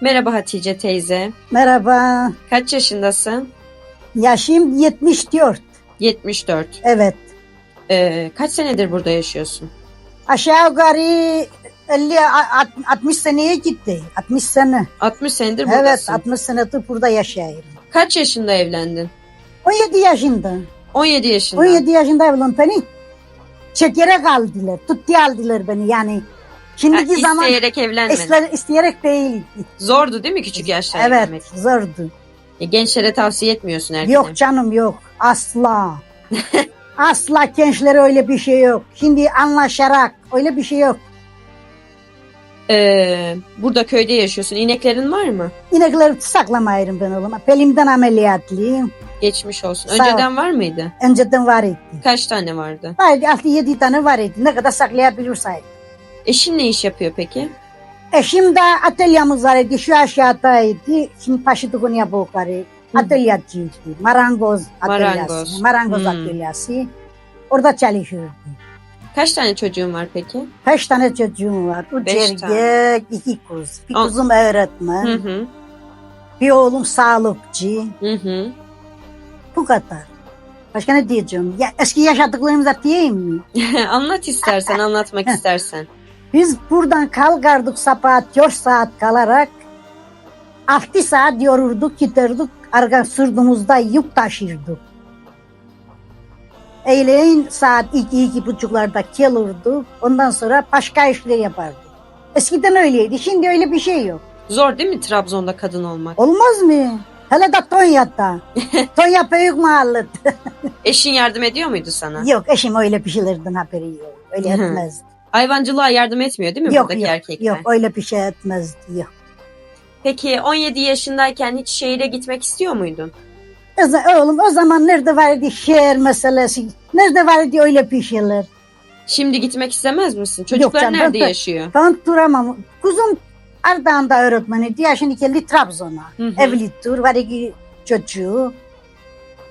Merhaba Hatice teyze. Merhaba. Kaç yaşındasın? Yaşım 74. 74. Evet. Ee, kaç senedir burada yaşıyorsun? Aşağı yukarı 50 a- a- 60 seneye gitti. 60 sene. 60 senedir Evet, buradasın. 60 senedir burada yaşıyorum. Kaç yaşında evlendin? 17 yaşında. 17 yaşında. 17 yaşında evlendim beni. Çekerek aldılar. Tuttu aldılar beni yani. Şimdiki zaman isteyerek evlenmedin. ister, isteyerek değil. Zordu değil mi küçük yaşta Evet, evlenmek? zordu. E, Gençlere tavsiye etmiyorsun erkeğe. Yok canım yok. Asla. Asla gençlere öyle bir şey yok. Şimdi anlaşarak öyle bir şey yok. Ee, burada köyde yaşıyorsun. İneklerin var mı? İnekleri saklamayırım ben oğlum. Belimden ameliyatlıyım. Geçmiş olsun. Sağ ol. Önceden var mıydı? Önceden var idi. Kaç tane vardı? Var 6-7 tane var idi. Ne kadar saklayabilirsek. Eşin ne iş yapıyor peki? Eşim de atölyemiz var idi. Şu aşağıdaydı. Şimdi taşıdığını yapıyor yukarı. Hı. Atölyacıydı. Marangoz atölyesi. Marangoz. Marangoz Hmm. Orada çalışıyordu. Kaç tane çocuğun var peki? Kaç tane çocuğum var? Üç Beş erkek, iki kız. Bir On- kızım öğretmen. Hı hı. Bir oğlum sağlıkçı. Hı hı. Bu kadar. Başka ne diyeceğim? Ya, eski yaşadıklarımızı diyeyim mi? Anlat istersen, anlatmak istersen. Biz buradan kalkardık sabah 4 saat kalarak 6 saat yorurduk giderdik arka sırtımızda yük taşırdık. Öğleyin saat 2 iki buçuklarda gelirdik. Ondan sonra başka işler yapardık. Eskiden öyleydi. Şimdi öyle bir şey yok. Zor değil mi Trabzon'da kadın olmak? Olmaz mı? Hele de Tonya'da. Tonya büyük mahalle. Eşin yardım ediyor muydu sana? yok eşim öyle bir şeylerden haberi yok. Öyle etmez. Hayvancılığa yardım etmiyor değil mi yok buradaki yok, erkekler? yok öyle bir şey etmez. Yok. Peki 17 yaşındayken hiç şehire gitmek istiyor muydun? Oğlum o zaman nerede vardı şehir meselesi? Nerede vardı öyle bir şeyler? Şimdi gitmek istemez misin? Çocuklar canım, nerede ben- yaşıyor? Ben duramam. Kuzum Ardahan'da öğretmeni diye şimdi geldi Trabzon'a. Hı. Evlidir, var iki çocuğu.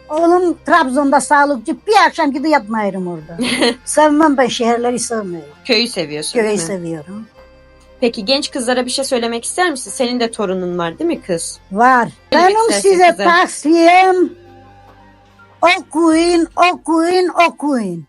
Oğlum Trabzon'da sağlıkçı. Bir akşam gidip yatmayırım orada. Sevmem ben şehirleri sevmiyorum. Köyü seviyorsun Köyü seviyorum. Peki genç kızlara bir şey söylemek ister misin? Senin de torunun var değil mi kız? Var. Söylemek Benim istersin size tavsiyem okuyun, okuyun, okuyun.